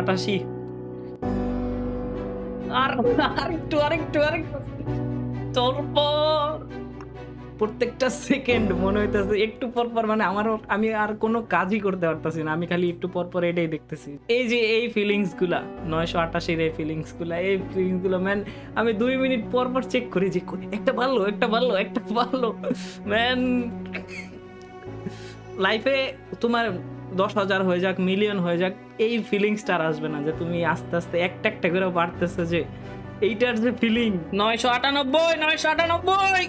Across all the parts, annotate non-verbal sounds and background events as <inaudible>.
আটাশি আর, আরেকটু আরেকটু আরেকটু। পর প্রত্যেকটা সেকেন্ড মনে হইতেছে, একটু পর পর মানে আমার আমি আর কোনো কাজই করতে পারতেছি না, আমি খালি একটু পর পর এটাই দেখতেছি। এই যে এই ফিলিংসগুলা, নয়শো আটাশির এই ফিলিংসগুলা, এই ফিলিংসগুলো ম্যান আমি দুই মিনিট পর পর চেক করি যে, একটা ভালো একটা ভালো একটা ভালো ম্যান লাইফে তোমার দশ হাজার হয়ে যাক মিলিয়ন হয়ে যাক এই ফিলিংসটা আর আসবে না যে তুমি আস্তে আস্তে একটা একটা করে বাড়তেছে যে এইটার যে ফিলিং নয়শো আটানব্বই নয়শো আটানব্বই!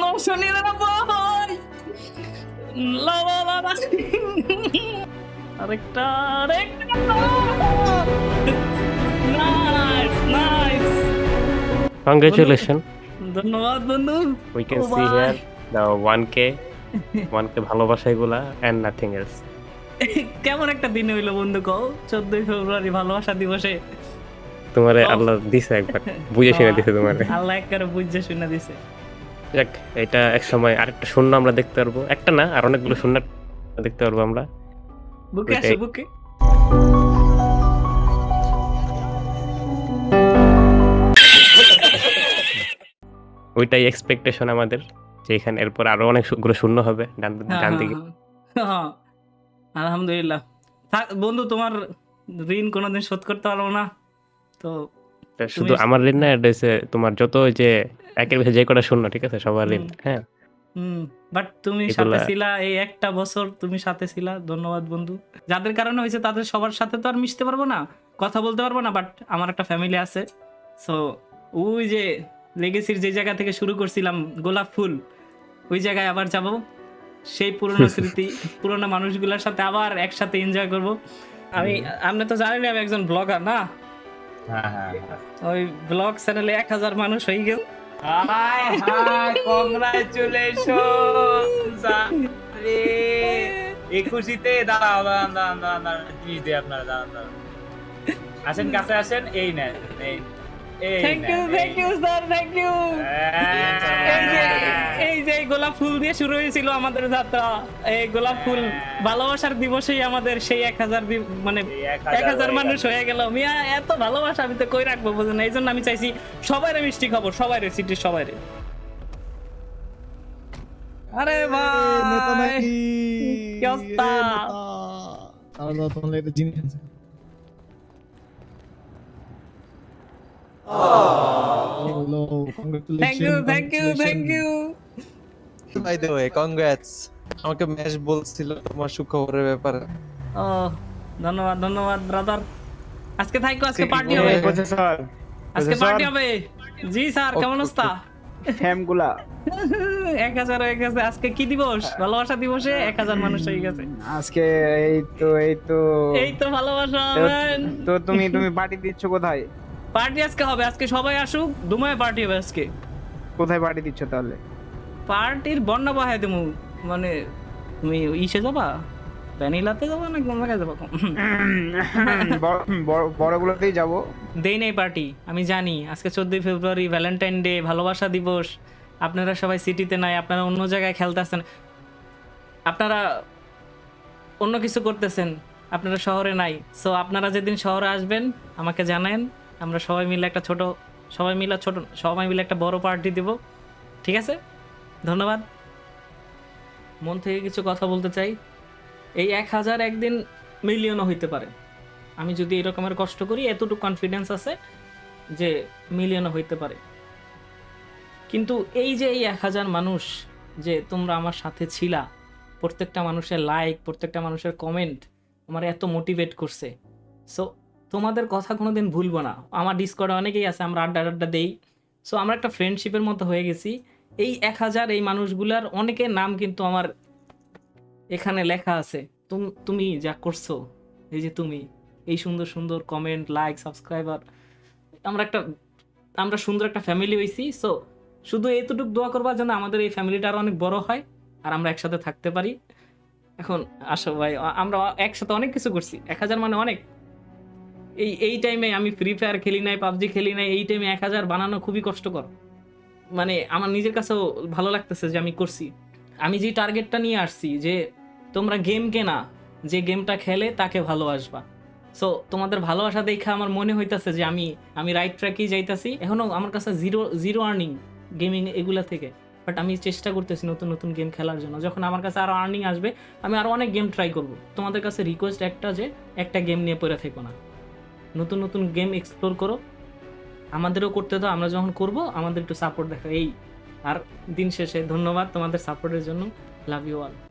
নশো নিরানব্বই! লা লা লা লা। আরেকটা আরেকটা নাইস নাইস কংগ্রেচুলেশন ধন্যবাদ বন্ধু we can see here the one K one K ভালোবাসা এগুলা অ্যান্ড নাথিং এলস কেমন একটা দিন হইল বন্ধু কও চোদ্দই ফেব্রুয়ারি ভালোবাসা দিবসে। তোমারে. আল্লাহ দিছে একবার বুঝে শুনে দিছে তোমারে। <laughs> আল্লাহ একবারে বুঝে শুনে দিছে। যাক এটা এক সময় আরেকটা শূন্য আমরা দেখতে পারব। একটা না আর অনেকগুলো শূন্য দেখতে পারব আমরা। বুকে। আসো বুকে। ওইটাই এক্সপেকটেশন আমাদের। যে এখানে এরপর আরও অনেকগুলো শূন্য হবে ডান হ্যাঁ, ডান হ্যাঁ, দিকে। হ্যাঁ। আলহামদুলিল্লাহ। থাক বন্ধু তোমার ঋণ কোনোদিন শোধ করতে পারব না তো শুধু আমার ঋণ না এটা হচ্ছে তোমার যত ওই যে একের বেশি যে কটা শূন্য ঠিক আছে সবার ঋণ হ্যাঁ। হুম বাট তুমি সাথে ছিলা এই একটা বছর তুমি সাথে ছিলা ধন্যবাদ বন্ধু। যাদের কারণে হয়েছে তাদের সবার সাথে তো আর মিশতে পারব না কথা বলতে পারব না বাট আমার একটা ফ্যামিলি আছে। সো ওই যে লেগেসির যে জায়গা থেকে শুরু করছিলাম গোলাপ ফুল ওই জায়গায় আবার যাব। সেই পুরনো স্মৃতি <laughs> পুরনো মানুষগুলোর সাথে আবার একসাথে এনজয় করব। আমি আপনি তো জানেন আমি একজন ব্লগার না? হ্যাঁ হ্যাঁ হ্যাঁ। ওই ব্লগ চ্যানেলে এক হাজার মানুষ হয়ে গেল। হাই হাই কংগ্রাচুলেশন খুশিতে দাঁড়াও দাঁড়ান দাঁড়ান দাঁড়ান দাঁড়ান আপনারা দাঁড়ান দাঁড়ান। আসেন কাছে আসেন এই নেন এই। থ্যাংক ইউ থ্যাংক এই ইউ স্যার থ্যাংক ইউ এই যে হ্যাঁ। এই যে গোলাপ ফুল দিয়ে শুরু হয়েছিল আমাদের যাত্রা এই গোলাপ ফুল ভালোবাসার দিবসেই আমাদের সেই এক হাজার মানে এক এক হাজার মানুষ হয়ে গেল। মিয়া এত ভালোবাসা আমি তো কই রাখব বুঝেন এই জন্য আমি চাইছি সবাই মিষ্টি খবর সবাই সিটির সবাই আরে ভাই কি অবস্থা? এ নেতা। দাঁড়াও, দাঁড়াও, তোমার একটা জিনিস congratulations, thank you thank you thank you by the way congrats আমাকে ম্যাচ বলছিল তোমার সুখবরের ব্যাপারে। ও ধন্যবাদ ধন্যবাদ ব্রাদার আজকে থাইকো আজকে পার্টি হবে। আজকে পার্টি হবে। জি স্যার কেমন অবস্থা? ফ্যামগুলা। <laughs> এক হাজার হয়ে গেছে আজকে কি দিবস? ভালোবাসা দিবসে এক হাজার মানুষ হয়ে গেছে। আজকে এই তো এই তো। এই তো ভালোবাসা তো তুমি তুমি পার্টি দিচ্ছ কোথায়? পার্টি আজকে হবে আজকে সবাই আসুক দুমায় পার্টি হবে আজকে। কোথায় পার্টি দিচ্ছ তাহলে? পার্টির বন্যা বাহাই দেবো মানে তুমি ইসে যাবা? ভ্যানিলাতে যাবা না কোন জায়গায় যাবা? বড়- বড়- বড়গুলোতেই যাব। দেই নেই পার্টি আমি জানি আজকে চোদ্দই ফেব্রুয়ারি ভ্যালেন্টাইন ডে ভালোবাসা দিবস। আপনারা সবাই সিটিতে নাই আপনারা অন্য জায়গায় খেলতেছেন আপনারা অন্য কিছু করতেছেন আপনারা শহরে নাই। সো আপনারা যেদিন শহরে আসবেন আমাকে জানেন আমরা সবাই মিলে একটা ছোট, সবাই মিলে ছোট, সবাই মিলে একটা বড় পার্টি দিব। ঠিক আছে? ধন্যবাদ। মন থেকে কিছু কথা বলতে চাই। এই এক হাজার একদিন মিলিয়নও হইতে পারে। আমি যদি এরকমের কষ্ট করি, এতটুকু কনফিডেন্স আছে যে মিলিয়নও হইতে পারে। কিন্তু এই যে এই এক হাজার মানুষ যে তোমরা আমার সাথে ছিলা, প্রত্যেকটা মানুষের লাইক প্রত্যেকটা মানুষের কমেন্ট আমার এত মোটিভেট করছে। সো তোমাদের কথা কোনো দিন ভুলবো না। আমার ডিসকর্ডে অনেকেই আছে, আমরা আড্ডা আড্ডা দেই। সো আমরা একটা ফ্রেন্ডশিপের মতো হয়ে গেছি। এই এক হাজার এই মানুষগুলার অনেকের নাম কিন্তু আমার এখানে লেখা আছে। তুম- যা করছ, এই যে তুমি, এই সুন্দর সুন্দর কমেন্ট লাইক সাবস্ক্রাইবার আমরা একটা, আমরা সুন্দর একটা ফ্যামিলি হয়েছি সো শুধু এইটুকু দোয়া করবার জন্য আমাদের এই ফ্যামিলিটা আরও অনেক বড় হয়, আর আমরা একসাথে থাকতে পারি। এখন আসো ভাই, আমরা একসাথে অনেক কিছু করছি। এক হাজার মানে অনেক। এই এই টাইমে আমি ফ্রি ফায়ার খেলি নাই, পাবজি খেলি নাই, এই টাইমে এক হাজার বানানো খুবই কষ্টকর। মানে আমার নিজের কাছেও ভালো লাগতেছে যে আমি করছি। আমি যে টার্গেটটা নিয়ে আসছি যে তোমরা গেম কেনা, যে গেমটা খেলে তাকে ভালোবাসবা। সো তোমাদের ভালোবাসা দেখে আমার মনে হইতাছে যে আমি আমি রাইট ট্র্যাকেই যাইতাছি। এখনও আমার কাছে জিরো জিরো আর্নিং গেমিং এগুলা থেকে। বাট আমি চেষ্টা করতেছি নতুন নতুন গেম খেলার জন্য। যখন আমার কাছে আরও আর্নিং আসবে, আমি আরও অনেক গেম ট্রাই করব। তোমাদের কাছে রিকোয়েস্ট একটা যে, একটা গেম নিয়ে পড়ে থেকো না। নতুন নতুন গেম এক্সপ্লোর করো। আমাদেরও করতে দাও, আমরা যখন করব, আমাদের একটু সাপোর্ট দেখো এই, আর দিন শেষে ধন্যবাদ তোমাদের সাপোর্টের জন্য। Love you all